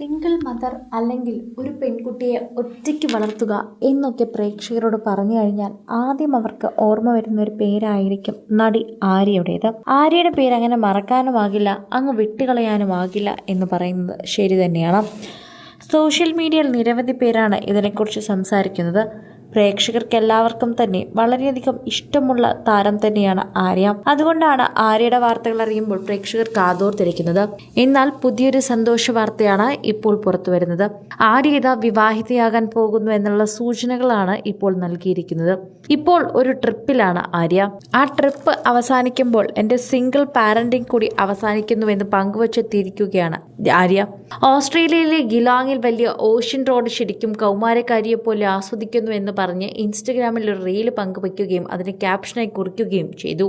Single mother അല്ലെങ്കിൽ ഒരു പെൺകുട്ടിയെ ഒറ്റയ്ക്ക് വളർത്തുക എന്നൊക്കെ പ്രേക്ഷകരോട് പറഞ്ഞു കഴിഞ്ഞാൽ ആദ്യം അവർക്ക് ഓർമ്മ വരുന്ന ഒരു പേരായിരിക്കും നടി ആര്യയുടേത്. ആര്യയുടെ പേര് അങ്ങനെ മറക്കാനുമാകില്ല അങ്ങ് വിട്ടുകളയാനുമാകില്ല എന്ന് പറയുന്നത് ശരി തന്നെയാണ്. സോഷ്യൽ മീഡിയയിൽ നിരവധി പേരാണ് ഇതിനെക്കുറിച്ച് സംസാരിക്കുന്നത്. പ്രേക്ഷകർക്ക് എല്ലാവർക്കും തന്നെ വളരെയധികം ഇഷ്ടമുള്ള താരം തന്നെയാണ് ആര്യ. അതുകൊണ്ടാണ് ആര്യയുടെ വാർത്തകൾ അറിയുമ്പോൾ പ്രേക്ഷകർ കാതോർത്തിരിക്കുന്നത് എന്നാൽ പുതിയൊരു സന്തോഷ വാർത്തയാണ് ഇപ്പോൾ പുറത്തു വരുന്നത്. ആര്യ ഇതാ വിവാഹിതയാകാൻ പോകുന്നു എന്നുള്ള സൂചനകളാണ് ഇപ്പോൾ നൽകിയിരിക്കുന്നത്. ഇപ്പോൾ ഒരു ട്രിപ്പിലാണ് ആര്യ. ആ ട്രിപ്പ് അവസാനിക്കുമ്പോൾ എന്റെ സിംഗിൾ പാരന്റിംഗ് കൂടി അവസാനിക്കുന്നു അവസാനിക്കുന്നുവെന്ന് പങ്കുവച്ചെത്തിയിരിക്കുകയാണ് ആര്യ. ഓസ്ട്രേലിയയിലെ ഗിലോങ്ങിൽ വലിയ ഓഷ്യൻ റോഡ് ശരിക്കും കൗമാരക്കാരിയെ പോലെ ആസ്വദിക്കുന്നു എന്ന് പറഞ്ഞ് ഇൻസ്റ്റഗ്രാമിൽ ഒരു റീൽ പങ്കുവയ്ക്കുകയും അതിന് ക്യാപ്ഷനായി കുറിക്കുകയും ചെയ്തു.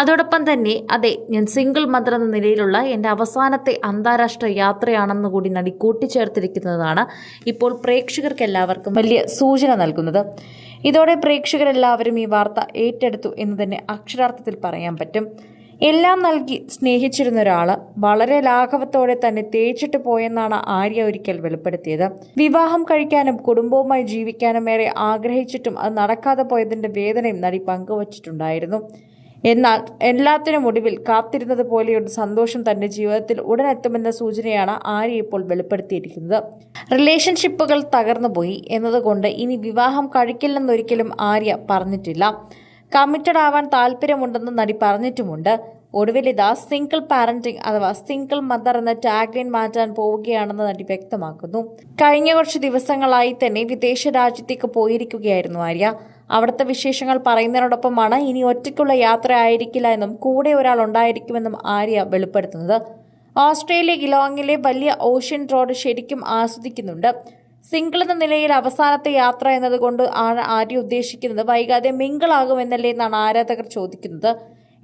അതോടൊപ്പം തന്നെ അതെ ഞാൻ സിംഗിൾ മദർ എന്ന നിലയിലുള്ള എന്റെ അവസാനത്തെ അന്താരാഷ്ട്ര യാത്രയാണെന്ന് കൂടി നടി കൂട്ടിച്ചേർത്തിരിക്കുന്നതാണ് ഇപ്പോൾ പ്രേക്ഷകർക്ക് എല്ലാവർക്കും വലിയ സൂചന നൽകുന്നത്. ഇതോടെ പ്രേക്ഷകരെല്ലാവരും ഈ വാർത്ത ഏറ്റെടുത്തു എന്ന് തന്നെ അക്ഷരാർത്ഥത്തിൽ പറയാൻ പറ്റും. എല്ലാം നൽകി സ്നേഹിച്ചിരുന്ന ഒരാൾ വളരെ ലാഘവത്തോടെ തന്നെ തേച്ചിട്ട് പോയെന്നാണ് ആര്യ ഒരിക്കൽ വെളിപ്പെടുത്തിയത്. വിവാഹം കഴിക്കാനും കുടുംബവുമായി ജീവിക്കാനും ഏറെ ആഗ്രഹിച്ചിട്ടും അത് നടക്കാതെ പോയതിന്റെ വേദനയും നടി പങ്കുവച്ചിട്ടുണ്ടായിരുന്നു. എന്നാൽ എല്ലാത്തിനും ഒടുവിൽ കാത്തിരുന്നത് പോലെയൊരു സന്തോഷം തന്റെ ജീവിതത്തിൽ ഉടനെത്തുമെന്ന സൂചനയാണ് ആര്യ ഇപ്പോൾ വെളിപ്പെടുത്തിയിരിക്കുന്നത്. റിലേഷൻഷിപ്പുകൾ തകർന്നുപോയി എന്നതുകൊണ്ട് ഇനി വിവാഹം കഴിക്കില്ലെന്നൊരിക്കലും ആര്യ പറഞ്ഞിട്ടില്ല. കമ്മിറ്റഡ് ആവാൻ താല്പര്യമുണ്ടെന്ന് നടി പറഞ്ഞിട്ടുമുണ്ട്. ഒടുവിൽ ഇതാ സിംഗിൾ പാരന്റിംഗ് അഥവാ സിംഗിൾ മദർ എന്ന ടാഗ്ലൈൻ മാറ്റാൻ പോവുകയാണെന്ന് നടി വ്യക്തമാക്കുന്നു. കഴിഞ്ഞ കുറച്ച് ദിവസങ്ങളായി തന്നെ വിദേശ രാജ്യത്തേക്ക് പോയിരിക്കുകയായിരുന്നു ആര്യ. അവിടുത്തെ വിശേഷങ്ങൾ പറയുന്നതിനോടൊപ്പമാണ് ഇനി ഒറ്റയ്ക്കുള്ള യാത്ര ആയിരിക്കില്ല എന്നും കൂടെ ഒരാൾ ഉണ്ടായിരിക്കുമെന്നും ആര്യ വെളിപ്പെടുത്തുന്നത്. ഓസ്ട്രേലിയ ഗിലോങ്ങിലെ വലിയ ഓഷ്യൻ റോഡ് ശരിക്കും ആസ്വദിക്കുന്നുണ്ട്. സിംഗിൾ എന്ന നിലയിൽ അവസാനത്തെ യാത്ര എന്നതുകൊണ്ട് ആണ് ആര്യ ഉദ്ദേശിക്കുന്നത്. വൈകാതെ മിങ്കിളാകുമെന്നല്ലേ എന്നാണ് ആരാധകർ ചോദിക്കുന്നത്.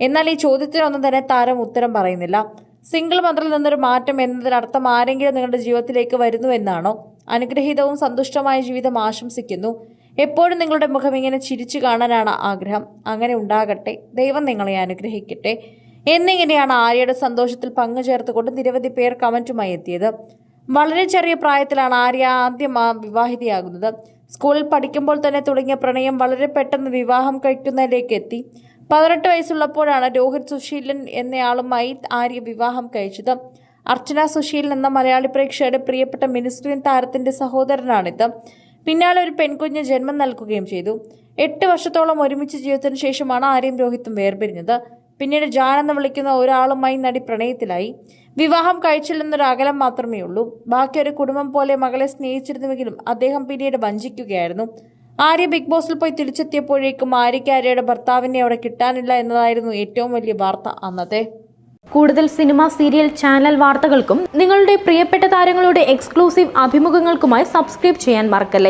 എന്നാൽ ഈ ചോദ്യത്തിനൊന്നും തന്നെ താരം ഉത്തരം പറയുന്നില്ല. സിംഗിൾ മന്ത്രിൽ നിന്നൊരു മാറ്റം എന്നതിനർത്ഥം ആരെങ്കിലും നിങ്ങളുടെ ജീവിതത്തിലേക്ക് വരുന്നു എന്നാണോ? അനുഗ്രഹീതവും സന്തുഷ്ടമായ ജീവിതം ആശംസിക്കുന്നു. എപ്പോഴും നിങ്ങളുടെ മുഖം ഇങ്ങനെ ചിരിച്ചു കാണാനാണ് ആഗ്രഹം. അങ്ങനെ ഉണ്ടാകട്ടെ. ദൈവം നിങ്ങളെ അനുഗ്രഹിക്കട്ടെ. എന്നിങ്ങനെയാണ് ആര്യയുടെ സന്തോഷത്തിൽ പങ്കുചേർത്തുകൊണ്ട് നിരവധി പേർ കമന്റുമായി എത്തിയത്. വളരെ ചെറിയ പ്രായത്തിലാണ് ആര്യ ആദ്യം വിവാഹിതയാകുന്നത്. സ്കൂളിൽ പഠിക്കുമ്പോൾ തന്നെ തുടങ്ങിയ പ്രണയം വളരെ പെട്ടെന്ന് വിവാഹം കഴിക്കുന്നതിലേക്ക് എത്തി. പതിനെട്ട് വയസ്സുള്ളപ്പോഴാണ് രോഹിത് സുശീലൻ എന്നയാളുമായി ആര്യ വിവാഹം കഴിച്ചത്. അർച്ചന സുശീലൻ എന്ന മലയാളി പ്രേക്ഷകരുടെ പ്രിയപ്പെട്ട മിനിസ്ട്രിയൻ താരത്തിന്റെ സഹോദരനാണിത്. പിന്നാലെ ഒരു പെൺകുഞ്ഞ് ജന്മം നൽകുകയും ചെയ്തു. എട്ട് വർഷത്തോളം ഒരുമിച്ച് ജീവിതത്തിന് ശേഷമാണ് ആര്യം രോഹിത്തും വേർപിരിഞ്ഞത്. പിന്നീട് ജാൻ എന്ന് വിളിക്കുന്ന ഒരാളുമായി നടി പ്രണയത്തിലായി. വിവാഹം കഴിച്ചില്ലെന്നൊരു അകലം മാത്രമേ ഉള്ളൂ ബാക്കി ഒരു കുടുംബം പോലെ മകളെ സ്നേഹിച്ചിരുന്നുവെങ്കിലും അദ്ദേഹം പിന്നീട് വഞ്ചിക്കുകയായിരുന്നു. ആര്യ ബിഗ് ബോസിൽ പോയി തിരിച്ചെത്തിയപ്പോഴേക്കും ആര്യയ്ക്ക് ആര്യയുടെ ഭർത്താവിനെ അവിടെ കിട്ടാനില്ല എന്നതായിരുന്നു ഏറ്റവും വലിയ വാർത്ത അന്നത്തെ. കൂടുതൽ സിനിമ സീരിയൽ ചാനൽ വാർത്തകൾക്കും നിങ്ങളുടെ പ്രിയപ്പെട്ട താരങ്ങളുടെ എക്സ്ക്ലൂസീവ് അഭിമുഖങ്ങൾക്കുമായി സബ്സ്ക്രൈബ് ചെയ്യാൻ മറക്കല്ലേ?